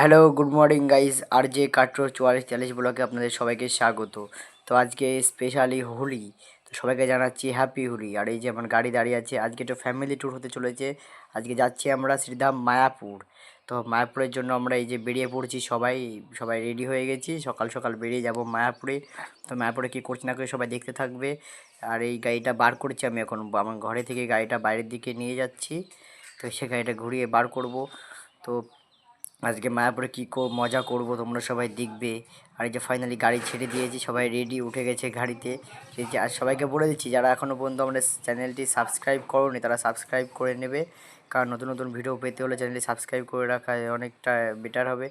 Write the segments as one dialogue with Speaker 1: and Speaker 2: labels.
Speaker 1: Hello good morning guys আর জে কাট্রো চুয়াল্লিশ চল্লিশ ব্লকে আপনাদের সবাইকে স্বাগত। তো আজকে স্পেশালি হোলি, তো সবাইকে জানাচ্ছি হ্যাপি হোলি। আর এই যে আমার গাড়ি দাঁড়িয়ে আছে, আজকে একটু ফ্যামিলি ট্যুর হতে চলেছে। আজকে যাচ্ছি আমরা শ্রীধাম মায়াপুর। তো মায়াপুরের জন্য আমরা এই যে বেরিয়ে পড়ছি সবাই সবাই রেডি হয়ে গেছি। সকাল সকাল বেরিয়ে যাব মায়াপুরে। তো মায়াপুরে কী করছি না করে সবাই দেখতে থাকবে। আর এই গাড়িটা বার করছি আমি এখন, আমার ঘরে থেকে গাড়িটা বাইরের দিকে নিয়ে যাচ্ছি। তো সে গাড়িটা ঘুরিয়ে বার করব। তো আজকে মায়াপুরে কী কো মজা করব তোমরা সবাই দেখবে। আর এই যে ফাইনালি গাড়ি ছেড়ে দিয়েছি, সবাই রেডি উঠে গেছে গাড়িতে। এই যে, আর সবাইকে বলে দিচ্ছি, যারা এখনও পর্যন্ত আমাদের চ্যানেলটি সাবস্ক্রাইব করোনি, তারা সাবস্ক্রাইব করে নেবে। কারণ নতুন নতুন ভিডিও পেতে হলে চ্যানেলটি সাবস্ক্রাইব করে রাখা অনেকটা বেটার হবে।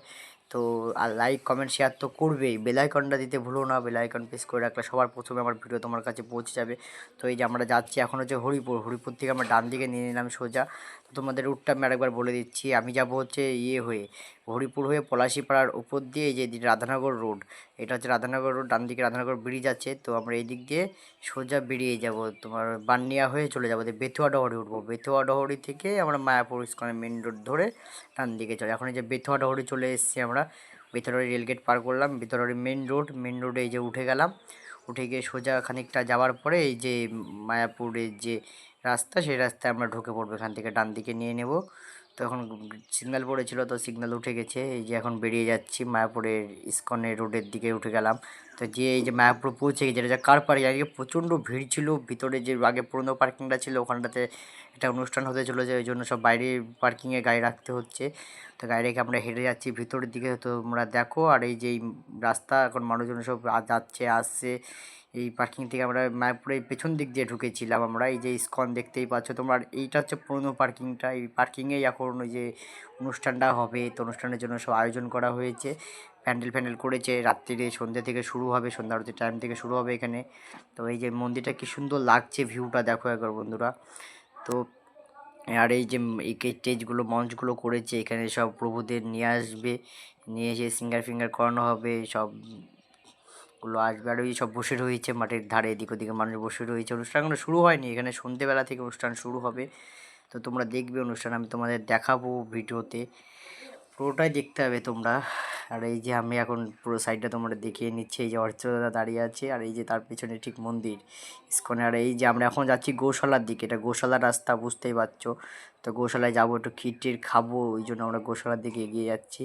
Speaker 1: তো, আর লাইক কমেন্ট শেয়ার তো করবেই। বেলাইকনটা দিতে ভুলো না। বেলাইকন প্রেস করে রাখলে সবার প্রথমে আমার ভিডিও তোমার কাছে পৌঁছে যাবে। তো এই যে আমরা যাচ্ছি, এখন হচ্ছে হরিপুর। হরিপুর থেকে আমরা ডান দিকে নিয়ে নিলাম সোজা। তোমাদের রুটটা আমি আরেকবার বলে দিচ্ছি। আমি যাব হচ্ছে ইয়ে হয়ে, হরিপুর হয়ে পলাশিপাড়ার উপর দিয়ে যে রাধানগর রোড এটা হচ্ছে রাধানগর রোড ডান দিকে রাধানগর ব্রিজ আছে। তো আমরা এই দিক দিয়ে সোজা বেরিয়ে যাব, তোমার বান্নিয়া হয়ে চলে যাব। বেথুয়া ডহরি উঠবো। বেথুয়া ডহরি থেকে আমরা মায়াপুর ইস্কনে মেন রোড ধরে ডান দিকে চলে এখন এই যে বেথুয়া ডহরি চলে এসেছি আমরা। বেথুয়া রেলগেট পার করলাম। বেথুয়া মেন রোড মেন রোডে এই যে উঠে গেলাম। উঠে গিয়ে সোজা খানিকটা যাওয়ার পরে এই যে মায়াপুরের যে রাস্তা, সেই রাস্তায় আমরা ঢুকে পড়ব। এখান থেকে ডান দিকে নিয়ে নেব। তো এখন সিগন্যাল পড়েছিল তো সিগন্যাল উঠে গেছে। এই যে এখন বেরিয়ে যাচ্ছি মায়াপুরের ইস্কনের রোডের দিকে উঠে গেলাম। তো যে এই যে মায়াপুর পৌঁছে গেছে, এটা কার পার্কিং আজকে প্রচণ্ড ভিড় ছিল। ভিতরে যে আগে পুরনো পার্কিংটা ছিল, ওখানটাতে একটা অনুষ্ঠান হতে চলেছে, ওই জন্য সব বাইরে পার্কিংয়ে গাড়ি রাখতে হচ্ছে। তো গাড়ি রেখে আমরা হেঁটে যাচ্ছি, ভিতরের দিকে তোমরা দেখো। আর এই যে রাস্তা, এখন মানুষজন সব যাচ্ছে, আসছে। এই পার্কিং থেকে আমরা মায়াপুরের পেছন দিক দিয়ে ঢুকেছিলাম আমরা। এই যে ইস্কন দেখতেই পাচ্ছ তোমরা। এইটা হচ্ছে পুরনো পার্কিংটা এই পার্কিংয়েই এখন ওই যে অনুষ্ঠানটা হবে। তো অনুষ্ঠানের জন্য সব আয়োজন করা হয়েছে। প্যান্ডেল ফ্যান্ডেল করেছে। রাত্রিরে সন্ধ্যে থেকে শুরু হবে। সন্ধ্যা আরতির টাইম থেকে শুরু হবে এখানে। তো এই যে মন্দিরটা কি সুন্দর লাগছে ভিউটা দেখো একবার বন্ধুরা। তো আর এই যে স্টেজগুলো মঞ্চগুলো করেছে। এখানে সব প্রভুদের নিয়ে আসবে। নিয়ে এসে সিঙ্গার ফিঙ্গার করানো হবে। সব গুলো আসবে। আর ওই সব বসে রয়েছে মাঠের ধারে, এদিক ওদিকে মানুষ বসে রয়েছে। অনুষ্ঠানগুলো শুরু হয়নি, এখানে সন্ধেবেলা থেকে অনুষ্ঠান শুরু হবে। তো তোমরা দেখবে অনুষ্ঠান, আমি তোমাদের দেখাবো ভিডিওতে। পুরোটাই দেখতে হবে তোমরা। আর এই যে আমি এখন পুরো সাইডটা তোমরা দেখিয়ে নিচ্ছি, এই যে অর্চদাদা দাঁড়িয়ে আছে, আর এই যে তার পেছনে ঠিক মন্দির, ইস্কনে। আর এই যে আমরা এখন যাচ্ছি গোশালার দিকে, এটা গোশালার রাস্তা, বুঝতেই পারছ। তো গোশালায় যাব, একটু খিটির খাব, ওই জন্য আমরা গোশালার দিকে এগিয়ে যাচ্ছি।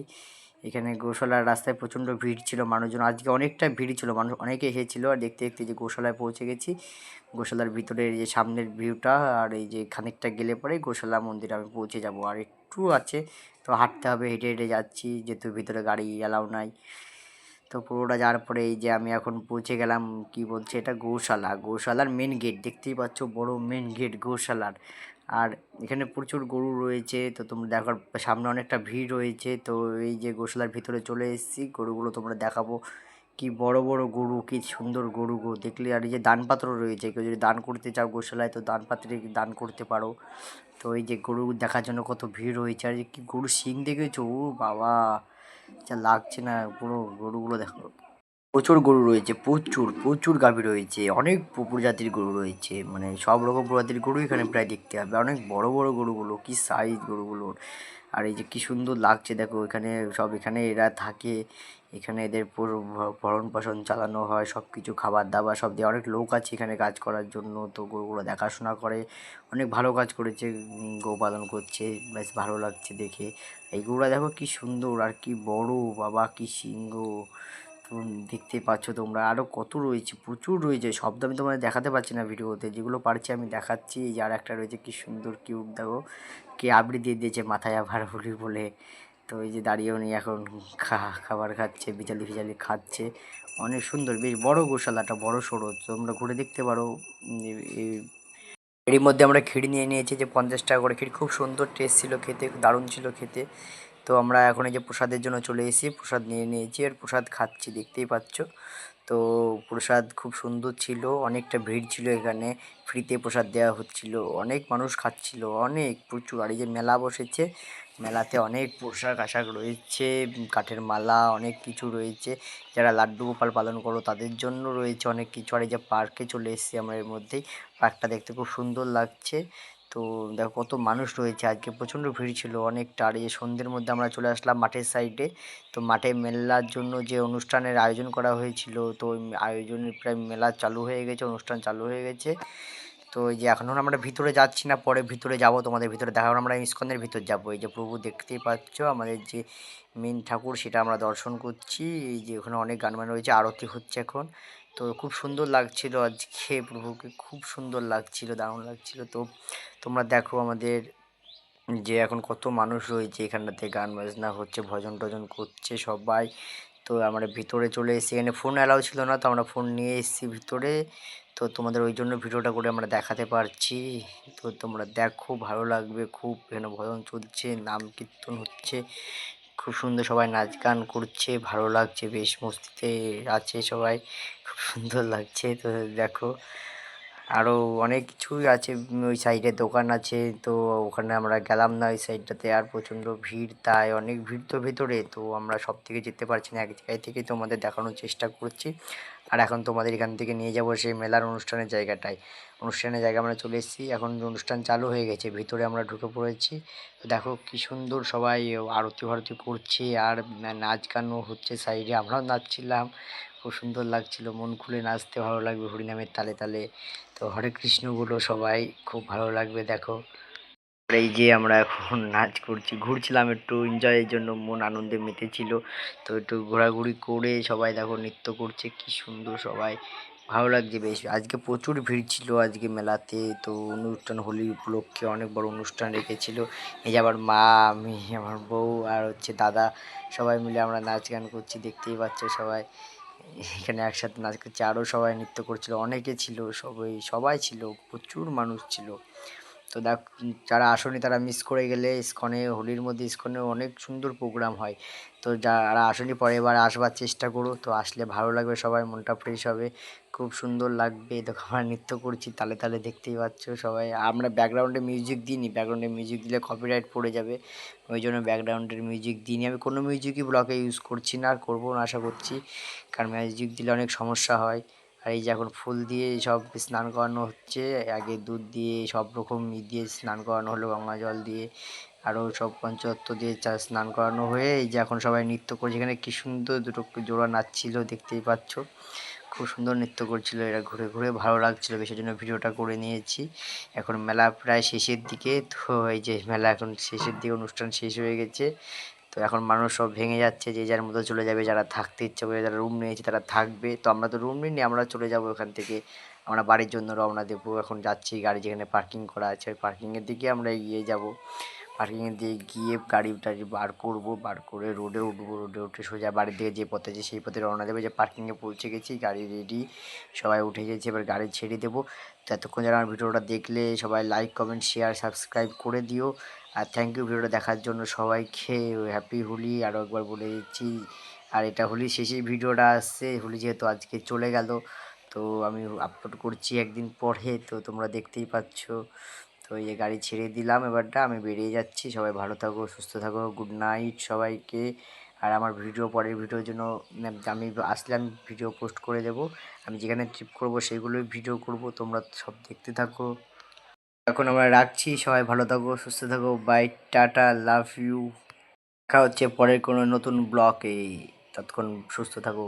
Speaker 1: এখানে গোশালার রাস্তায় প্রচণ্ড ভিড় ছিল মানুষজন। আজকে অনেকটা ভিড় ছিল, মানুষ অনেকে এসেছিল আর দেখতে দেখতে যে গোশালায় পৌঁছে গেছি। গোশালার ভিতরে যে সামনের ভিউটা আর এই যে খানিকটা গেলে পরে গোশালা মন্দিরে আমি পৌঁছে যাব। আর একটু আছে, তো হাঁটতে হবে, হেঁটে হেঁটে যাচ্ছি, যেহেতু ভিতরে গাড়ি অ্যালাউ নাই। তো পুরোটা যাওয়ার পরে এই যে আমি এখন পৌঁছে গেলাম, কি বলছে এটা গৌশালা। গৌশালার মেন গেট দেখতেই পাচ্ছ বড় মেন গেট গৌশালার। আর এখানে প্রচুর গরু রয়েছে, তো তোমরা দেখার সামনে অনেকটা ভিড় রয়েছে, তো এই যে গোশালার ভিতরে চলে এসেছি, গরুগুলো তোমরা দেখাবো। কি বড় বড় গরু, কি সুন্দর গরু গো, দেখলে আর এই যে দান পাত্র রয়েছে, কেউ যদি দান করতে চাও গোশালায়, তো দান পাত্রে দান করতে পারো। তো এই যে গরু দেখার জন্য কত ভিড় রয়েছে, আর কি গরু শিং দেখেছ? ও বাবা, যা লাগছে না পুরো গরুগুলো দেখো। প্রচুর গরু রয়েছে, প্রচুর প্রচুর গাভী রয়েছে, অনেক প্রজাতির গরু রয়েছে মানে সব রকম প্রজাতির গরু এখানে প্রায় দেখতে হবে অনেক বড় বড় গরুগুলো, কি সাইজ গরুগুলোর আর এই যে কি সুন্দর লাগছে, দেখো এখানে সব এখানে এরা থাকে, এখানে এদের ভরণ পোষণ চালানো হয় সব কিছু খাবার দাবার সব দিয়ে। অনেক লোক আছে এখানে কাজ করার জন্য, তো গরুগুলো দেখাশোনা করে। অনেক ভালো কাজ করেছে গো পালন করছে, বেশ ভালো লাগছে দেখে। এই গরুরা দেখো কি সুন্দর, আর কি বড়, বাবা কি সিংহ। দেখতে পাচ্ছ তোমরা। আরও কত রয়েছে, প্রচুর রয়েছে। তো আমি তোমাদের দেখাতে পারছি না ভিডিওতে। যেগুলো পারছি আমি দেখাচ্ছি। এই আর একটা রয়েছে, কি সুন্দর কিউব দেখো। কে আবড়ি দিয়ে দিয়েছে মাথায় আবার হুলি বলে। তো এই যে দাঁড়িয়েও উনি এখন, খা, খাবার খাচ্ছে, বিচালি ফিচালি খাচ্ছে। অনেক সুন্দর, বেশ বড় গোশালাটা, বড় সড়ো। তোমরা ঘুরে দেখতে পারো। এরই মধ্যে আমরা খিড়ি নিয়ে নিয়েছি যে পঞ্চাশ টাকা করে খিড়ি। খুব সুন্দর টেস্ট ছিল খেতে, দারুণ ছিল খেতে। তো আমরা এখন এই যে প্রসাদের জন্য চলে এসেছি, প্রসাদ নিয়ে নিয়েছি, আর প্রসাদ খাচ্ছি, দেখতেই পাচ্ছ। তো প্রসাদ খুব সুন্দর ছিল, অনেকটা ভিড় ছিল এখানে, ফ্রিতে প্রসাদ দেওয়া হচ্ছিল, অনেক মানুষ খাচ্ছিল, অনেক, প্রচুর। আর এই যে মেলা বসেছে, মেলাতে অনেক পোশাক আশাক রয়েছে, কাঠের মালা, অনেক কিছু রয়েছে। যারা লাড্ডু গোপাল পালন করো, তাদের জন্য রয়েছে অনেক কিছু। আর এই যে পার্কে চলে এসেছি আমরা এর মধ্যেই, পার্কটা দেখতে খুব সুন্দর লাগছে। তো দেখো কত মানুষ রয়েছে। আজকে প্রচণ্ড ভিড় ছিল, অনেকটা। আর এই সন্ধ্যের মধ্যে আমরা চলে আসলাম মাঠের সাইডে। তো মাঠে মেলার জন্য যে অনুষ্ঠানের আয়োজন করা হয়েছিল, তো ওই আয়োজনের প্রায় মেলা চালু হয়ে গেছে, অনুষ্ঠান চালু হয়ে গেছে। তো এই যে এখন আমরা ভিতরে যাচ্ছি না, পরে ভিতরে যাব, তোমাদের ভিতরে দেখা আমরা ইস্কনের ভিতর যাব। এই যে প্রভু দেখতেই পাচ্ছ, আমাদের যে মেন ঠাকুর, সেটা আমরা দর্শন করছি। এই যে ওখানে অনেক গান বান রয়েছে, আরতি হচ্ছে এখন। তো খুব সুন্দর লাগছিল আজকে প্রভুকে, খুব সুন্দর লাগছিল, দারুণ লাগছিল। তো তোমরা দেখো আমাদের যে এখন কত মানুষ রয়েছে এখানটাতে, গান বাজনা হচ্ছে, ভজন টজন করছে সবাই। তো আমরা ভিতরে চলে এসেছি, এখানে ফোন অ্যালাউ ছিল না, তো আমরা ফোন নিয়ে এসেছি ভিতরে। তো তোমাদের ওই জন্য ভিডিওটা করে আমরা দেখাতে পারছি। তো তোমরা দেখো, ভালো লাগবে, খুব এখানে ভজন চলছে, নাম কীর্তন হচ্ছে। খুব সুন্দর সবাই নাচ গান করছে, ভালো লাগছে, বেশ মস্তিতে আছে সবাই, খুব সুন্দর লাগছে। তো দেখো আরও অনেক কিছুই আছে ওই সাইডে দোকান আছে, তো ওখানে আমরা গেলাম না ওই সাইডটাতে আর প্রচণ্ড ভিড়, তাই অনেক ভিড় তো ভেতরে, তো আমরা সব থেকে যেতে পারছি না, এক জায়গায় থেকে তোমাদের দেখানোর চেষ্টা করছি। আর এখন তোমাদের এখান থেকে নিয়ে যাব সেই মেলার অনুষ্ঠানের জায়গাটায়। অনুষ্ঠানের জায়গা আমরা চলে এসেছি, এখন অনুষ্ঠান চালু হয়ে গেছে, ভিতরে আমরা ঢুকে পড়েছি। তো দেখো কি সুন্দর সবাই আরতি ফারতি করছে, আর নাচ গানও হচ্ছে সাইডে, আমরাও নাচছিলাম। খুব সুন্দর লাগছিল। মন খুলে নাচতে ভালো লাগবে হরিনামের তালে তালে। তো হরে কৃষ্ণগুলো সবাই, খুব ভালো লাগবে দেখো। এই যে আমরা এখন নাচ করছি, ঘুরছিলাম একটু এনজয়ের জন্য, মন আনন্দে মেতেছিল। তো একটু ঘোরাঘুরি করে সবাই দেখো নৃত্য করছে, কি সুন্দর সবাই। ভালো লাগছে বেশ। আজকে প্রচুর ভিড় ছিল আজকে মেলাতে। তো অনুষ্ঠান, হোলি উপলক্ষে অনেক বড় অনুষ্ঠান রেখেছিল। এই যে আবার মা, আমি, আমার বউ আর হচ্ছে দাদা, সবাই মিলে আমরা নাচ গান করছি, দেখতেই পাচ্ছ সবাই। এখানে একসাথে নাচ করছে আরও সবাই নৃত্য করছিল, অনেকে ছিল, সবাই সবাই ছিল, প্রচুর মানুষ ছিল। তো দেখ যারা আসনি তারা মিস করে গেলে ইস্কনে, হোলির মধ্যে ইস্কনে অনেক সুন্দর প্রোগ্রাম হয়। তো যারা আসনি পরে এবার আসবার চেষ্টা করো। তো আসলে ভালো লাগবে সবাই, মনটা ফ্রেশ হবে। খুব সুন্দর লাগবে। দেখো, আমরা নৃত্য করছি, তালে তালে দেখতেই পাচ্ছ সবাই। আমরা ব্যাকগ্রাউন্ডে মিউজিক দিইনি। ব্যাকগ্রাউন্ডে মিউজিক দিলে কপিরাইট পড়ে যাবে। ওই জন্য ব্যাকগ্রাউন্ডের মিউজিক দিইনি। আমি কোনো মিউজিকই ব্লকে ইউজ করছি না আর করব না, আশা করছি। কারণ মিউজিক দিলে অনেক সমস্যা হয়। আর এই যে এখন ফুল দিয়ে সব স্নান করানো হচ্ছে, আগে দুধ দিয়ে সব রকম ই দিয়ে স্নান করানো হলো, গঙ্গা জল দিয়ে আরও সব পঞ্চতত্ত্ব দিয়ে চা স্নান করানো হয়ে, এই যে এখন সবাই নৃত্য করছে, এখানে কী সুন্দর দুটো জোড়া নাচছিল দেখতেই পাচ্ছ, খুব সুন্দর নৃত্য করছিল, এরা ঘুরে ঘুরে ভালো লাগছিল, বেশি জন্য ভিডিওটা করে নিয়েছি, এখন মেলা প্রায় শেষের দিকে, তো এই যে মেলা এখন শেষের দিকে অনুষ্ঠান শেষ হয়ে গেছে তো এখন মানুষ সব ভেঙে যাচ্ছে, যে যার মতো চলে যাবে, যারা থাকতে ইচ্ছে করে, যারা রুম নিয়েছে তারা থাকবে। তো আমরা তো রুম নিই আমরা চলে যাব ওখান থেকে। আমরা বাড়ির জন্য রওনা দেবো, এখন যাচ্ছি গাড়ি যেখানে পার্কিং করা আছে, ওই পার্কিংয়ের দিকে আমরা এগিয়ে যাব। পার্কিংয়ে দিয়ে গিয়ে গাড়ি টাড়ি বার করব, বার করে রোডে উঠবো রোডে উঠে সোজা বাড়ির দিকে যে পথে আছে সেই পথে রওনা দেবে, যে পার্কিংয়ে পৌঁছে গেছি, গাড়ি রেডি সবাই উঠে গেছে, এবার গাড়ি ছেড়ে দেবো। তো এতক্ষণ যারা আমার ভিডিওটা দেখলে সবাই লাইক কমেন্ট শেয়ার সাবস্ক্রাইব করে দিও। আর থ্যাংক ইউ ভিডিওটা দেখার জন্য সবাইকে হ্যাপি হোলি। আরও একবার বলে দিচ্ছি। আর এটা হোলি শেষেই ভিডিওটা আসছে। হোলি যেহেতু আজকে চলে গেল, তো আমি আপলোড করছি একদিন পরে, তো তোমরা দেখতেই পাচ্ছ। তো এই গাড়ি ছেড়ে দিলাম এবারটা, আমি বেরিয়ে যাচ্ছি। সবাই ভালো থাকো, সুস্থ থাকো, গুড নাইট সবাইকে। আর আমার ভিডিও, পরের ভিডিওর জন্য আমি আসলে আমি ভিডিও পোস্ট করে দেব। আমি যেখানে ট্রিপ করব সেইগুলোই ভিডিও করব, তোমরা সব দেখতে থাকো। এখন আমরা রাখছি, সবাই ভালো থাকো, সুস্থ থাকো বাই টাটা লাভ ইউ দেখা হচ্ছে পরের কোনো নতুন ব্লগে তৎক্ষণ সুস্থ থাকো।